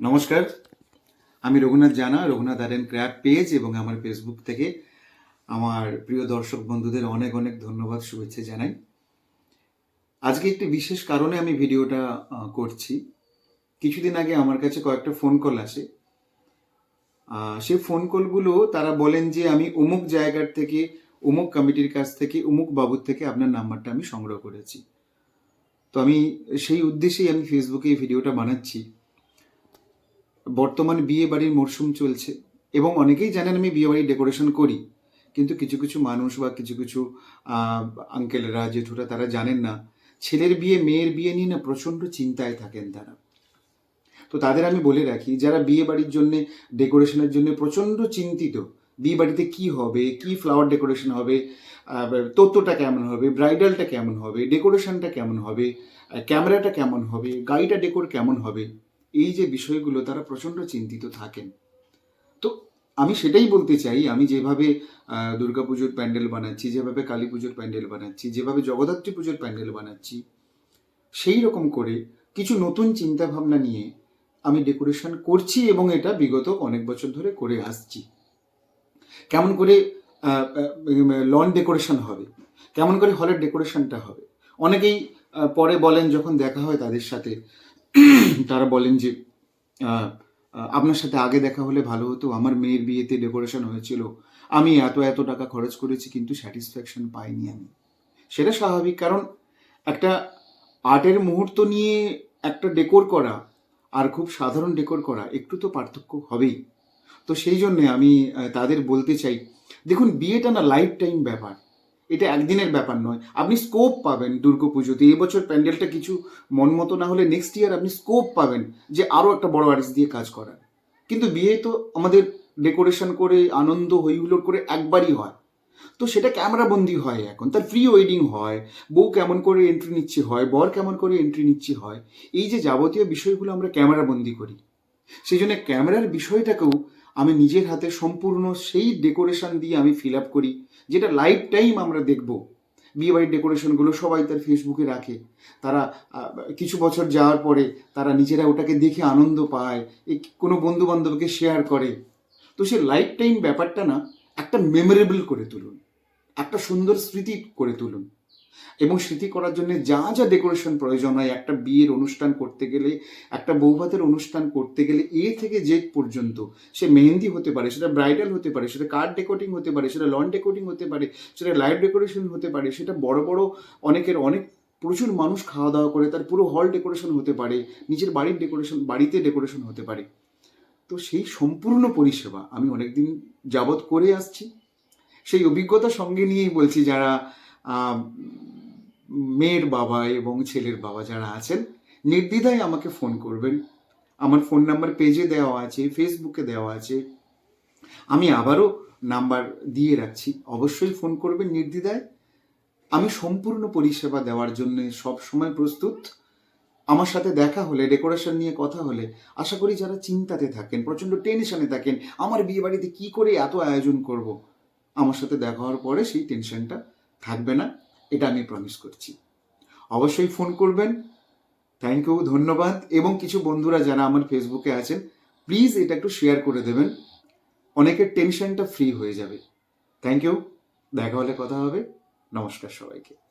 নমস্কার। আমি Raghunath Jana, Raghunath আরেন crap page এবং আমার ফেসবুক থেকে আমার প্রিয় দর্শক বন্ধুদের অনেক অনেক ধন্যবাদ, শুভেচ্ছা জানাই। আজকে একটি বিশেষ কারণে আমি ভিডিওটা করছি। কিছুদিন আগে আমার কাছে কয়েকটা ফোন কল আসে। সেই ফোন কলগুলো তারা বলেন যে, আমি অমুক জায়গার থেকে, অমুক কমিটির কাছ থেকে, অমুক বাবুর থেকে আপনার নাম্বারটা আমি সংগ্রহ করেছি। তো আমি সেই উদ্দেশ্যেই আমি ফেসবুকে এই ভিডিওটা বানাচ্ছি। বর্তমান বিয়ে বাড়ির মরশুম চলছে এবং অনেকেই জানেন আমি বিয়ে বাড়ির ডেকোরেশন করি, কিন্তু কিছু কিছু মানুষ বা কিছু কিছু আঙ্কেলরা জেঠুরা তারা জানেন না, ছেলের বিয়ে, মেয়ের বিয়ে নিয়ে না প্রচণ্ড চিন্তায় থাকেন তারা। তো তাদের আমি বলে রাখি, যারা বিয়ে বাড়ির জন্যে ডেকোরেশনের জন্য প্রচণ্ড চিন্তিত, বিয়ে বাড়িতে কি হবে, কি ফ্লাওয়ার ডেকোরেশন হবে তত্ত্বটা কেমন হবে ব্রাইডালটা কেমন হবে ডেকোরেশনটা কেমন হবে ক্যামেরাটা কেমন হবে, গাড়িটা ডেকোর কেমন হবে এই যে বিষয়গুলো তারা প্রচণ্ড চিন্তিত থাকেন। তো আমি সেটাই বলতে চাই, আমি যেভাবে দুর্গাপুজোর প্যান্ডেল বানাচ্ছি, যেভাবে কালী পুজোর প্যান্ডেল বানাচ্ছি, যেভাবে জগদ্ধাত্রী পুজোর প্যান্ডেল বানাচ্ছি, সেই রকম করে কিছু নতুন চিন্তা ভাবনা নিয়ে আমি ডেকোরেশন করছি এবং এটা বিগত অনেক বছর ধরে করে আসছি। কেমন করে লন ডেকোরেশন হবে, কেমন করে হলের ডেকোরেশনটা হবে, অনেকেই পরে বলেন যখন দেখা হয় তাদের সাথে তারা বলেন যে আপনার সাথে আগে দেখা হলে ভালো হতো, আমার মেয়ের বিয়েতে ডেকোরেশন হয়েছিল। আমি এত এত টাকা খরচ করেছি, কিন্তু স্যাটিসফ্যাকশন পাইনি আমি। সেটা স্বাভাবিক, কারণ একটা আর্টের মুহূর্ত নিয়ে একটা ডেকোর করা আর খুব সাধারণ ডেকোর করা, একটু তো পার্থক্য হবেই। তো সেই জন্যে আমি তাদের বলতে চাই, দেখুন, বিয়েটা না লাইফ টাইম ব্যাপার। এটা একদিনের ব্যাপার নয়। আপনি স্কোপ পাবেন দুর্গা পুজোতে। এবছর প্যান্ডেলটা কিছু মন মতো না হলে নেক্সট ইয়ার আপনি স্কোপ পাবেন যে আরও একটা বড় আর্টিস্ট দিয়ে কাজ করার। কিন্তু বিয়ে তো আমাদের ডেকোরেশন করে, আনন্দ হইহুল্লোড় করে একবারই হয়। তো সেটা ক্যামেরা বন্দি হয় এখন। তার প্রি ওয়েডিং হয়, বউ কেমন করে এন্ট্রি নিচ্ছে হয়, বর কেমন করে এন্ট্রি নিচ্ছে হয়, এই যে যাবতীয় বিষয়গুলো আমরা ক্যামেরা বন্দি করি। সেই জন্য ক্যামেরার বিষয়টাকেও আমি নিজের হাতে সম্পূর্ণ সেই ডেকোরেশন দিয়ে আমি ফিল আপ করি, যেটা লাইফ টাইম আমরা দেখব। বিয়েবাড়ির ডেকোরেশনগুলো সবাই তার ফেসবুকে রাখে। তারা কিছু বছর যাওয়ার পরে তারা নিজেরা ওটাকে দেখে আনন্দ পায় কোনো বন্ধু বান্ধবকে শেয়ার করে। তো সে লাইফ টাইম ব্যাপারটা না, একটা মেমোরেবল করে তুলুন। একটা সুন্দর স্মৃতি করে তুলুন। এবং স্মৃতি করার জন্য যা যা ডেকোরেশন প্রয়োজন হয়, একটা বিয়ের অনুষ্ঠান করতে গেলে, একটা বৌভাতের অনুষ্ঠান করতে গেলে এ থেকে জেড পর্যন্ত, সে মেহেন্দি হতে পারে, সেটা ব্রাইডাল হতে পারে, সেটা কার্ড ডেকোটিং হতে পারে, সেটা লন ডেকোটিং হতে পারে, সেটা লাইট ডেকোরেশন হতে পারে, সেটা বড় বড় অনেকের অনেক প্রচুর মানুষ খাওয়া দাওয়া করে, তার পুরো হল ডেকোরেশন হতে পারে, নিজের বাড়ির ডেকোরেশন বাড়িতে ডেকোরেশন হতে পারে। তো সেই সম্পূর্ণ পরিষেবা আমি অনেকদিন যাবৎ করে আসছি। সেই অভিজ্ঞতা সঙ্গে নিয়েই বলছি, যারা মেয়ের বাবা এবং ছেলের বাবা যারা আছেন, নির্দ্বিধায় আমাকে ফোন করবেন। আমার ফোন নাম্বার পেজে দেওয়া আছে ফেসবুকে দেওয়া আছে। আমি আবারও নাম্বার দিয়ে রাখছি। অবশ্যই ফোন করবেন নির্দ্বিধায়। আমি সম্পূর্ণ পরিষেবা দেওয়ার জন্য সব সময় প্রস্তুত। আমার সাথে দেখা হলে ডেকোরেশন নিয়ে কথা হলে, আশা করি যারা চিন্তাতে থাকেন, প্রচণ্ড টেনশনে থাকেন, আমার বিয়ে বাড়িতে কী করে এত আয়োজন করব? আমার সাথে দেখা হওয়ার পরে সেই টেনশনটা থাকবে না, এটা আমি প্রমিস করছি। অবশ্যই ফোন করবেন। থ্যাংক ইউ ধন্যবাদ। এবং কিছু বন্ধুরা যারা আমার ফেসবুকে আছেন প্লিজ এটা একটু শেয়ার করে দেবেন। অনেকের টেনশনটা ফ্রি হয়ে যাবে। থ্যাংক ইউ দেখা হলে কথা হবে। নমস্কার সবাইকে।